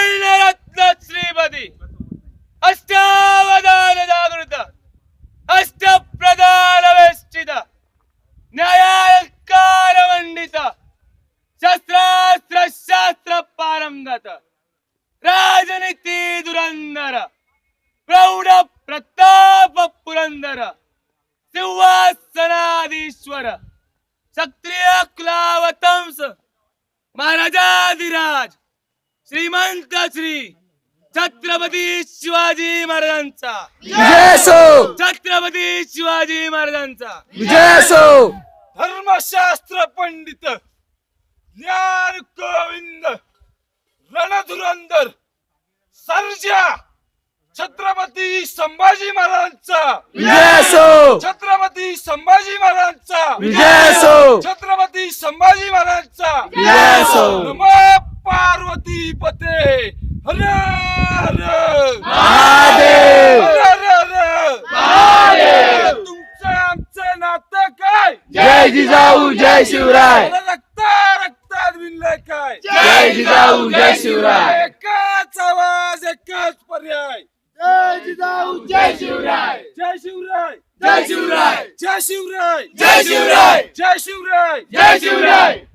सुवर्णरत्न श्रीमती अष्टावधान जागृत अष्ट प्रधान वेष्टित न्यायालकार मंडित शस्त्रास्त्र शास्त्र पारंगत राजनीती महाराजाधिराज श्रीमंत श्री छत्रपती शिवाजी महाराजांचा. विजय असो छत्रपती शिवाजी महाराजांचा. विजय असो धर्मशास्त्र पंडित ज्ञान गोविंद रणधुरंदर सर्जा छत्रपती संभाजी महाराजांचा. विजय असो छत्रपती संभाजी महाराजांचा. विजय असो छत्रपती संभाजी महाराजांचा. विजय असो नम पार्वती पते. हर हर. महादेव. हर हर हर. तुमचं आमचं नातं काय? जय जिजाऊ जय शिवराय. रक्त रक्तात विणलंय काय? जय जिजाऊ जय शिवराय. एकच आवाज एकच पर्याय. जय जिजाऊ जय शिवराय. जय शिवराय. जय शिवराय. जय शिवराय. जय शिवराय. जय शिवराय. जय शिवराय.